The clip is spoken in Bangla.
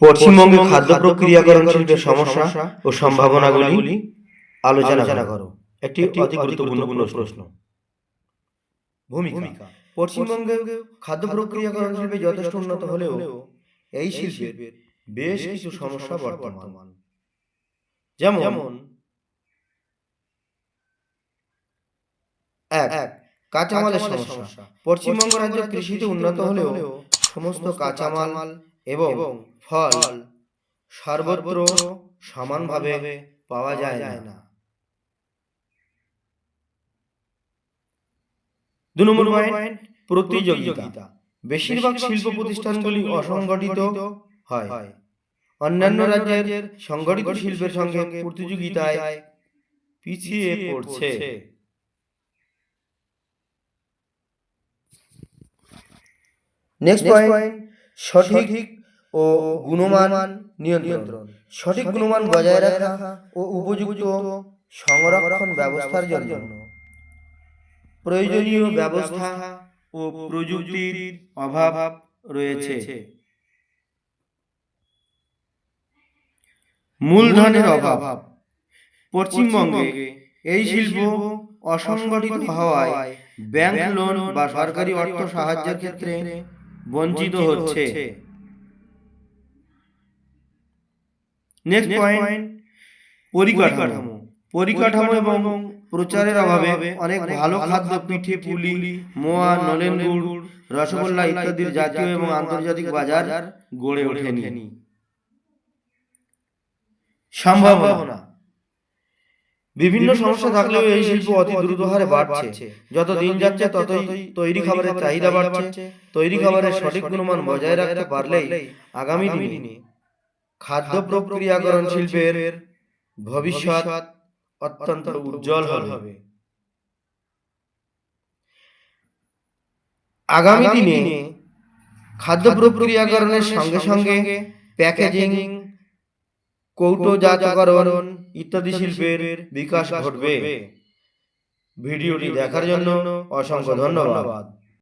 পশ্চিমবঙ্গে খাদ্য প্রক্রিয়াকরণ শিল্পের সমস্যা ও সম্ভাবনাগুলি আলোচনা করো। একটি অতি গুরুত্বপূর্ণ প্রশ্ন। ভূমিকা। পশ্চিমবঙ্গে খাদ্য প্রক্রিয়াকরণ শিল্পে যথেষ্ট উন্নত হলেও এই শিল্পের বেশ কিছু সমস্যা বর্তমান। যেমন এক কাঁচামালের সমস্যা। পশ্চিমবঙ্গ রাজ্য কৃষিতে উন্নত হলেও সমস্ত কাঁচামাল এবং ফল সর্বত্র সমানভাবে পাওয়া যায় না। দু নম্বর পয়েন্ট প্রতিযোগিতা। বেশিরভাগ শিল্প প্রতিষ্ঠানগুলি অসংগঠিত হয়। অন্যান্য রাজ্যের সংগঠিত শিল্পের সঙ্গে প্রতিযোগিতায় পিছিয়ে পড়ছে। নেক্সট পয়েন্ট সঠিক ও গুণমান নিয়ন্ত্রণ। সঠিক গুণমান বজায় রাখা ও উপযুক্ত সংরক্ষণ ব্যবস্থার জন্য। প্রয়োজনীয় ব্যবস্থা ও প্রযুক্তির অভাব রয়েছে। মূলধনের অভাব। পশ্চিমবঙ্গে এই শিল্প অসংগঠিত হওয়ায় ব্যাংক লোন বা সরকারি অর্থ সাহায্যের ক্ষেত্রে বঞ্চিত হচ্ছে। নেক্সট পয়েন্ট পরিকাঠামো। পরিকাঠামো এবং প্রচারের অভাবে অনেক ভালো খাদ্য পিঠে পুলি মোয়া নলেন গুড় রসগোল্লা ইত্যাদির জাতীয় এবং আন্তর্জাতিক বাজার গড়ে ওঠেনি। সম্ভাবনা। বিভিন্ন সমস্যা থাকলেও এই শিল্প অতি দ্রুত হারে বাড়ছে। যত দিন যাচ্ছে ততই তৈরি খাবারের চাহিদা বাড়ছে। তৈরি খাবারের সঠিক গুণমান বজায় রাখতে পারলেই আগামী দিনে খাদ্য প্রক্রিয়াকরণ শিল্পের ভবিষ্যৎ অত্যন্ত উজ্জ্বল হবে। আগামী দিনে খাদ্য প্রক্রিয়াকরণের সঙ্গে সঙ্গে প্যাকেজিং কৌটোজাতকরণ ইত্যাদি শিল্পের বিকাশ ঘটবে। ভিডিওটি দেখার জন্য অসংখ্য ধন্যবাদ।